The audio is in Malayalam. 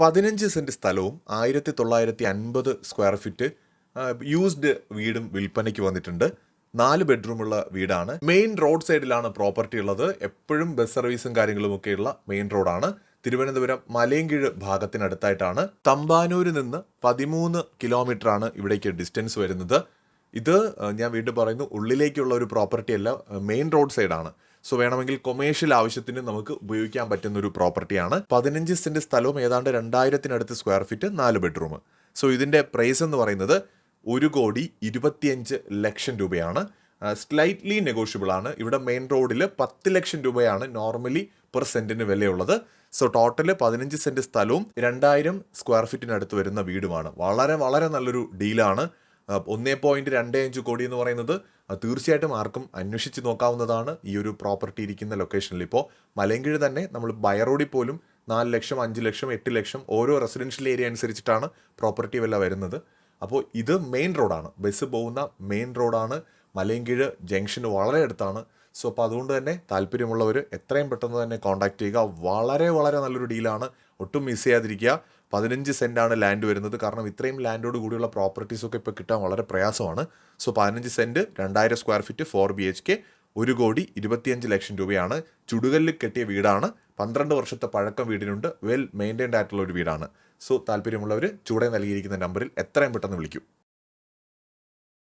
പതിനഞ്ച് സെന്റ് സ്ഥലവും ആയിരത്തി തൊള്ളായിരത്തി അൻപത് സ്ക്വയർ ഫീറ്റ് യൂസ്ഡ് വീടും വിൽപ്പനയ്ക്ക് വന്നിട്ടുണ്ട്. നാല് ബെഡ്റൂമുള്ള വീടാണ്. മെയിൻ റോഡ് സൈഡിലാണ് പ്രോപ്പർട്ടി ഉള്ളത്. എപ്പോഴും ബസ് സർവീസും കാര്യങ്ങളും ഒക്കെയുള്ള മെയിൻ റോഡാണ് തിരുവനന്തപുരം മലയൻകീഴ് ഭാഗത്തിനടുത്തായിട്ടാണ്. തമ്പാനൂരിൽ നിന്ന് പതിമൂന്ന് കിലോമീറ്റർ ആണ് ഇവിടേക്ക് ഡിസ്റ്റൻസ് വരുന്നത്. ഇത് ഞാൻ വീണ്ടും പറയുന്നു ഉള്ളിലേക്കുള്ള ഒരു പ്രോപ്പർട്ടി അല്ല മെയിൻ റോഡ് സൈഡാണ് സോ വേണമെങ്കിൽ കൊമേഴ്ഷ്യൽ ആവശ്യത്തിന് നമുക്ക് ഉപയോഗിക്കാൻ പറ്റുന്ന ഒരു പ്രോപ്പർട്ടിയാണ് പതിനഞ്ച് സെന്റ് സ്ഥലവും ഏതാണ്ട് രണ്ടായിരത്തിനടുത്ത് സ്ക്വയർ ഫീറ്റ് നാല് ബെഡ്റൂം സോ ഇതിന്റെ പ്രൈസ് എന്ന് പറയുന്നത് ഒരു കോടി ഇരുപത്തിയഞ്ച് ലക്ഷം രൂപയാണ്. സ്ലൈറ്റ്ലി നെഗോഷ്യബിൾ ആണ്. ഇവിടെ മെയിൻ റോഡിൽ പത്ത് ലക്ഷം രൂപയാണ് നോർമലി പെർ സെന്റിന് വിലയുള്ളത്. സോ ടോട്ടൽ പതിനഞ്ച് സെന്റ് സ്ഥലവും രണ്ടായിരം സ്ക്വയർ ഫീറ്റിനടുത്ത് വരുന്ന വീടുമാണ്. വളരെ വളരെ നല്ലൊരു ഡീലാണ് ഒന്നേ പോയിന്റ് രണ്ട് അഞ്ച് കോടി എന്ന് പറയുന്നത് തീർച്ചയായിട്ടും ആർക്കും അന്വേഷിച്ച് നോക്കാവുന്നതാണ് ഈ ഒരു പ്രോപ്പർട്ടി ഇരിക്കുന്ന ലൊക്കേഷനിൽ ഇപ്പോൾ മലയങ്കിഴ് തന്നെ നമ്മൾ ബയറോഡിൽ പോലും നാല് ലക്ഷം അഞ്ച് ലക്ഷം എട്ട് ലക്ഷം ഓരോ റെസിഡൻഷ്യൽ ഏരിയ അനുസരിച്ചിട്ടാണ് പ്രോപ്പർട്ടി വില വരുന്നത്. അപ്പോൾ ഇത് മെയിൻ റോഡാണ് ബസ് പോകുന്ന മെയിൻ റോഡാണ് മലയങ്കിഴ് ജംഗ്ഷന് വളരെ അടുത്താണ്. സോ അപ്പോൾ അതുകൊണ്ട് തന്നെ താല്പര്യമുള്ളവർ എത്രയും പെട്ടെന്ന് തന്നെ കോൺടാക്ട് ചെയ്യുക. വളരെ വളരെ നല്ലൊരു ഡീലാണ് ഒട്ടും മിസ് ചെയ്യാതിരിക്കുക. പതിനഞ്ച് സെന്റാണ് ലാൻഡ് വരുന്നത്. കാരണം ഇത്രയും ലാൻഡോട് കൂടിയുള്ള പ്രോപ്പർട്ടീസൊക്കെ ഇപ്പോൾ കിട്ടാൻ വളരെ പ്രയാസമാണ്. സോ പതിനഞ്ച് സെന്റ് രണ്ടായിരം square feet four B H K ഒരു കോടി ഇരുപത്തിയഞ്ച് ലക്ഷം രൂപയാണ്. ചുടുകല്ലിൽ കെട്ടിയ വീടാണ്. പന്ത്രണ്ട് വർഷത്തെ പഴക്കം വീടിനുണ്ട്. വെൽ മെയിന്റൈൻഡ് ആയിട്ടുള്ള ഒരു വീടാണ്. സോ താല്പര്യമുള്ളവർ ചൂടെ നൽകിയിരിക്കുന്ന നമ്പറിൽ എത്രയും പെട്ടെന്ന് വിളിക്കൂ.